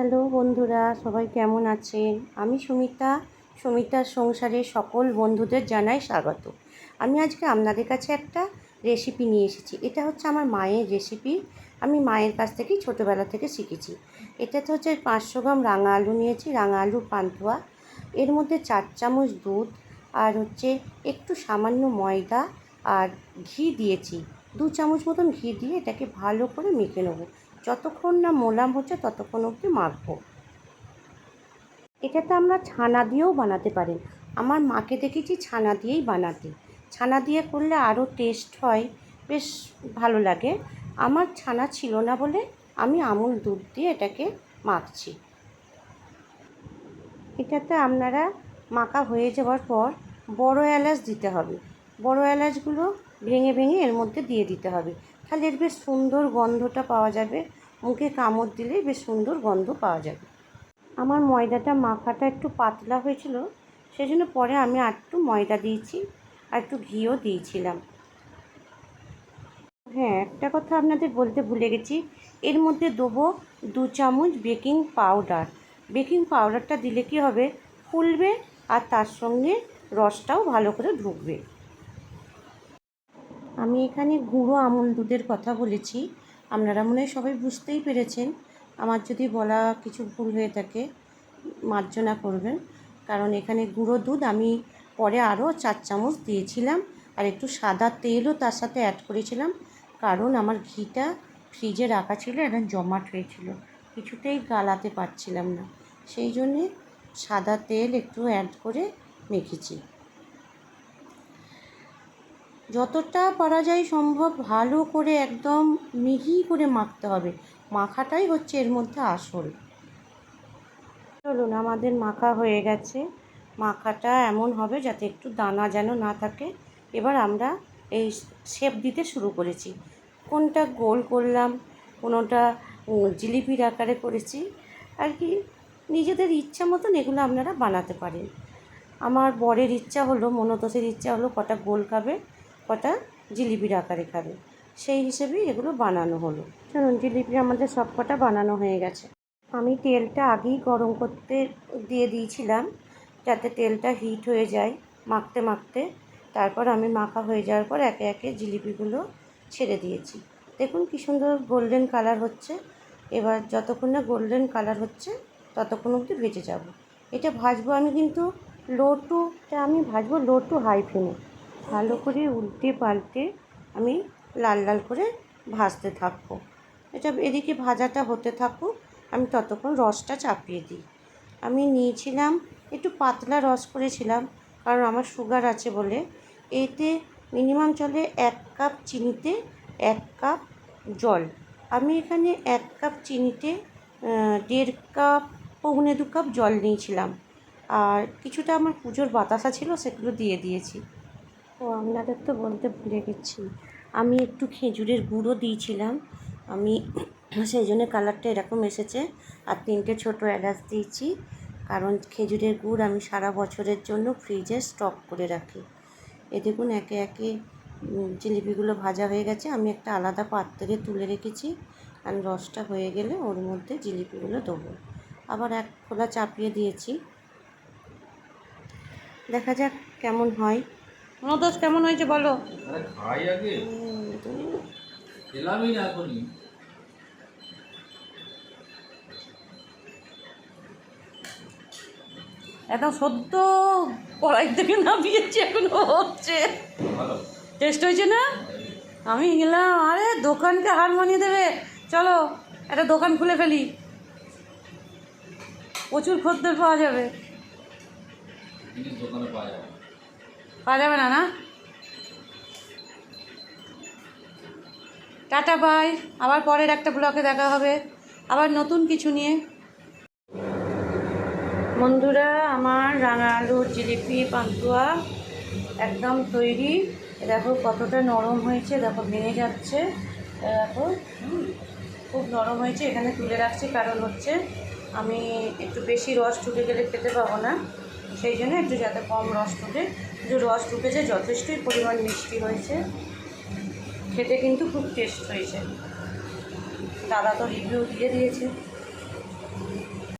Hello বন্ধুরা, সবাই কেমন আছেন? আমি সুমিতা, সুমিতার সংসারে সকল বন্ধুদের জানাই স্বাগত। আমি আজকে আপনাদের কাছে একটা রেসিপি নিয়ে এসেছি। এটা হচ্ছে আমার মায়ের রেসিপি আমি মায়ের কাছ থেকেই ছোটোবেলা থেকে শিখেছি। এটাতে হচ্ছে পাঁচশো গ্রাম রাঙা আলু নিয়েছি, রাঙা আলুর পান্তুয়া। এর মধ্যে চার চামচ দুধ আর হচ্ছে একটু সামান্য ময়দা আর ঘি দিয়েছি। দু চামচ মতন ঘি দিয়ে এটাকে ভালো করে মেখে নেব। যতক্ষণ না মোলাম হচ্ছে ততক্ষণ অবধি মাখবো এটাতে আমরা ছানা দিয়েও বানাতে পারেন আমার মাকে দেখেছি ছানা দিয়েই বানাতে। ছানা দিয়ে করলে আরও টেস্ট হয়, বেশ ভালো লাগে। আমার ছানা ছিল না বলে আমি আমুল দুধ দিয়ে এটাকে মাখছি। এটাতে আপনারা মাখা হয়ে যাওয়ার পর বড় এলাচ দিতে হবে। বড় এলাচগুলো ভেঙে ভেঙে এর মধ্যে দিয়ে দিতে হবে। তাহলে এর বেশ সুন্দর গন্ধটা পাওয়া যাবে। মুখে কামড় দিলেই বেশ সুন্দর গন্ধ পাওয়া যাবে। আমার ময়দাটা মাখাটা একটু পাতলা হয়েছিল, সেজন্য পরে আমি আর একটু ময়দা দিয়েছি আর একটু ঘিও দিয়েছিলাম। হ্যাঁ একটা কথা আপনাদের বলতে ভুলে গেছি। এর মধ্যে দেবো দু চামচ বেকিং পাউডার। বেকিং পাউডারটা দিলে কি হবে? ফুলবে আর তার সঙ্গে রসটাও ভালো করে ঢুকবে। আমি এখানে গুঁড়ো আমুল দুধের কথা বলেছি। আপনারা মনে হয় সবাই বুঝতেই পেরেছেন। আমার যদি বলা কিছু ভুল হয়ে থাকে, মার্জনা করবেন। কারণ এখানে গুঁড়ো দুধ আমি পরে আরও চার চামচ দিয়েছিলাম আর একটু সাদা তেলও তার সাথে অ্যাড করেছিলাম। কারণ আমার ঘিটা ফ্রিজে রাখা ছিল, একদম জমাট হয়েছিল। কিছুতেই গালাতে পারছিলাম না। সেই জন্যে সাদা তেল একটু অ্যাড করে মেখেছি। যতটা পারা যায় সম্ভব ভালো করে একদম মিহি করে মাখতে হবে। মাখাটাই হচ্ছে এর মধ্যে আসল। চলুন, আমাদের মাখা হয়ে গেছে। মাখাটা এমন হবে যাতে একটু দানা যেন না থাকে। এবার আমরা এই শেপ দিতে শুরু করেছি। কোনটা গোল করলাম, কোনোটা জিলিপির আকারে করেছি। আর কি, নিজেদের ইচ্ছা মতন এগুলো আপনারা বানাতে পারেন। আমার বরের ইচ্ছা হলো, মনতোষের ইচ্ছা হলো কটা গোল খাবে। কটা জিলিপির আকারে খাবে। সেই হিসেবেই এগুলো বানানো হলো। চলুন, জিলিপি আমাদের সব কটা বানানো হয়ে গেছে। আমি তেলটা আগেই গরম করতে দিয়ে দিয়েছিলাম যাতে তেলটা হিট হয়ে যায় মাখতে মাখতে। তারপর আমি মাখা হয়ে যাওয়ার পর একে একে জিলিপিগুলো ছেড়ে দিয়েছি। দেখুন কী সুন্দর গোল্ডেন কালার হচ্ছে। এবার যতক্ষণ না গোল্ডেন কালার হচ্ছে, ততক্ষণ অবধি ভেজে যাব। এটা ভাজবো আমি কিন্তু লো টুটা আমি ভাজবো লো টু হাই ফ্লেমে ভালো করে উল্টে পাল্টে আমি লাল লাল করে ভাজতে থাকব। এটা এদিকে ভাজাটা হতে থাকুক, আমি ততক্ষণ রসটা চাপিয়ে দিই। আমি নিয়েছিলাম, একটু পাতলা রস করেছিলাম, কারণ আমার সুগার আছে বলে। এতে মিনিমাম চলে এক কাপ চিনিতে এক কাপ জল। আমি এখানে এক কাপ চিনিতে দেড় কাপ, পৌনে দু কাপ জল নিয়েছিলাম। আর কিছুটা আমার পুজোর বাতাসা ছিল সেগুলো দিয়ে দিয়েছি। ও, আপনাদের তো বলতে ভুলে গেছি। আমি একটু খেজুরের গুঁড়ো দিয়েছিলাম। আমি সেই জন্য কালারটা এরকম এসেছে। আর তিনটে ছোটো এলাচ দিয়েছি। কারণ খেজুরের গুড় আমি সারা বছরের জন্য ফ্রিজে স্টক করে রাখি। এ দেখুন, একে একে জিলিপিগুলো ভাজা হয়ে গেছে। আমি একটা আলাদা পাত্রে তুলে রেখেছি। আর রসটা হয়ে গেলে ওর মধ্যে জিলিপিগুলো দেবো। আবার এক খোলা চাপিয়ে দিয়েছি। দেখা যাক কেমন হয়। মনোদোষ কেমন হয়েছে বলো? আরে খাই আগে। খেলামই না এখনই। একদম সদ্য কড়াই থেকে নামিয়েছি এখনও হচ্ছে। টেস্ট হয়েছে না? আমি গেলাম আরে দোকানকে হার মানিয়ে দেবে। চলো একটা দোকান খুলে ফেলি। প্রচুর খদ্দের পাওয়া যাবে। দোকানে পাওয়া যাবে। পাওয়া যাবে না না? টাটা বাই আবার পরের একটা ব্লকে দেখা হবে। আবার নতুন কিছু নিয়ে। বন্ধুরা, আমার রাঙা আলুর জিলিপি পান্তুয়া একদম তৈরি। দেখো কতটা নরম হয়েছে, দেখো ভেঙে যাচ্ছে। দেখো খুব নরম হয়েছে। এখানে তুলে রাখছি কারণ হচ্ছে আমি একটু বেশি রস ঢুকে গেলে খেতে পাবো না। সেই জন্য একটু যাতে কম রস ঢুকে যে রস ঢুকেছে যথেষ্টই পরিমাণ মিষ্টি হয়েছে। খেতে কিন্তু খুব টেস্ট হয়েছে। দাদা তো রিভিউ দিয়ে দিয়েছে।